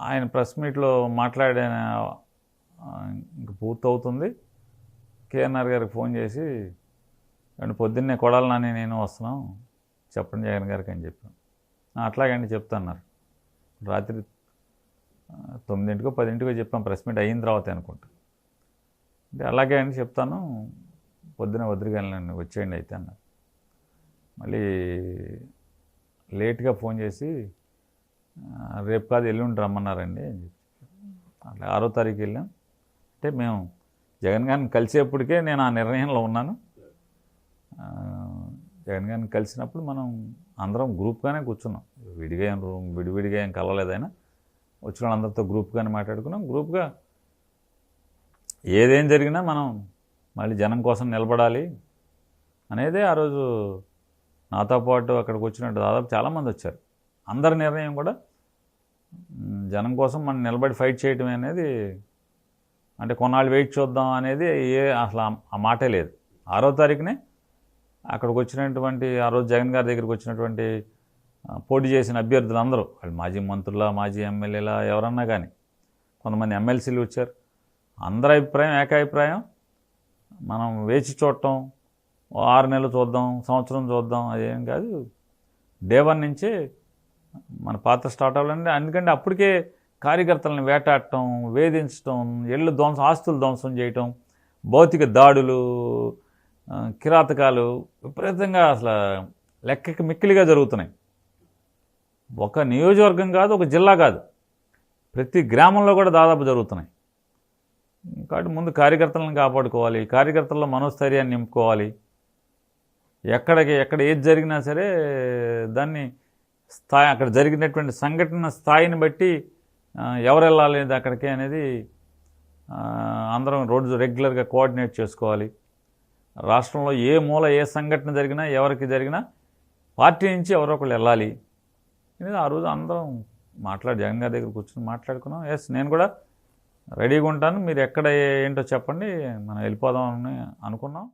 ఆయన ప్రెస్ మీట్లో మాట్లాడిన ఇంక పూర్తవుతుంది. కేఎన్ఆర్ గారికి ఫోన్ చేసి అండ్ పొద్దున్నే కొడాలి నాని నేను వస్తున్నాం. చెప్పండి జగన్ గారికి అని చెప్పాను. అట్లాగండి చెప్తాన్నారు. రాత్రి తొమ్మిదింటికో పదింటికో చెప్పాం ప్రెస్ మీట్ అయిన తర్వాత అనుకుంటా. అంటే అలాగే అండి చెప్తాను. పొద్దున వదిలిగాలని వచ్చేయండి అయితే అన్నారు. మళ్ళీ లేట్గా ఫోన్ చేసి రేపు కాదు ఎల్లుండి రమ్మన్నారండి. అని చెప్పి అట్లా ఆరో తారీఖు వెళ్ళాం. అంటే మేము జగన్ గారిని కలిసేప్పటికే నేను ఆ నిర్ణయంలో ఉన్నాను. జగన్ గారిని కలిసినప్పుడు మనం అందరం గ్రూప్గానే కూర్చున్నాం. విడిగా ఏం రూమ్ విడివిడిగా ఏం కలవలేదైనా వచ్చిన వాళ్ళందరితో గ్రూప్గానే మాట్లాడుకున్నాం. గ్రూప్గా ఏదేం జరిగినా మనం మళ్ళీ జనం కోసం నిలబడాలి అనేదే ఆ రోజు నాతో పాటు అక్కడికి వచ్చినట్టు దాదాపు చాలామంది వచ్చారు. అందరి నిర్ణయం కూడా జనం కోసం మనం నిలబడి ఫైట్ చేయటం అనేది అంటే కొన్నాళ్ళు వెయిట్ చూద్దాం అనేది ఏ అసలు ఆ- మాటే లేదు. ఆరో తారీఖునే అక్కడికి వచ్చినటువంటి ఆ రోజు జగన్ గారి దగ్గరికి వచ్చినటువంటి పోటీ చేసిన అభ్యర్థులు అందరూ వాళ్ళు మాజీ మంత్రుల మాజీ ఎమ్మెల్యేల ఎవరన్నా కానీ కొంతమంది ఎమ్మెల్సీలు వచ్చారు. అందరి అభిప్రాయం ఏకాభిప్రాయం. మనం వేచి చూడటం ఆరు నెలలు చూద్దాం సంవత్సరం చూద్దాం అదేం కాదు. డే వన్ నుంచే మన పాత్ర స్టార్ట్ అవ్వాలంటే ఎందుకంటే అప్పటికే కార్యకర్తలను వేటాడటం వేధించటం ఇళ్ళు ధ్వంసం ఆస్తులు ధ్వంసం చేయటం భౌతిక దాడులు కిరాతకాలు విపరీతంగా అసలు లెక్కకి మిక్కిలిగా జరుగుతున్నాయి. ఒక నియోజకవర్గం కాదు ఒక జిల్లా కాదు. ప్రతి గ్రామంలో కూడా దాదాపు జరుగుతున్నాయి. కాబట్టి ముందు కార్యకర్తలను కాపాడుకోవాలి కార్యకర్తల్లో మనోస్థైర్యాన్ని నింపుకోవాలి. ఎక్కడికి ఎక్కడ ఏది జరిగినా సరే దాన్ని స్థాయి అక్కడ జరిగినటువంటి సంఘటన స్థాయిని బట్టి ఎవరు వెళ్ళాలి అక్కడికి అనేది అందరం రోజు రెగ్యులర్గా కోఆర్డినేట్ చేసుకోవాలి. రాష్ట్రంలో ఏ మూల ఏ సంఘటన జరిగినా ఎవరికి జరిగినా పార్టీ నుంచి ఎవరో ఒకళ్ళు వెళ్ళాలి. అనేది ఆ రోజు అందరం మాట్లాడి జగన్ గారి దగ్గర కూర్చొని మాట్లాడుకున్నాం. ఎస్ నేను కూడా రెడీగా ఉంటాను. మీరు ఎక్కడ ఏంటో చెప్పండి. మనం వెళ్ళిపోదామని అనుకున్నాం.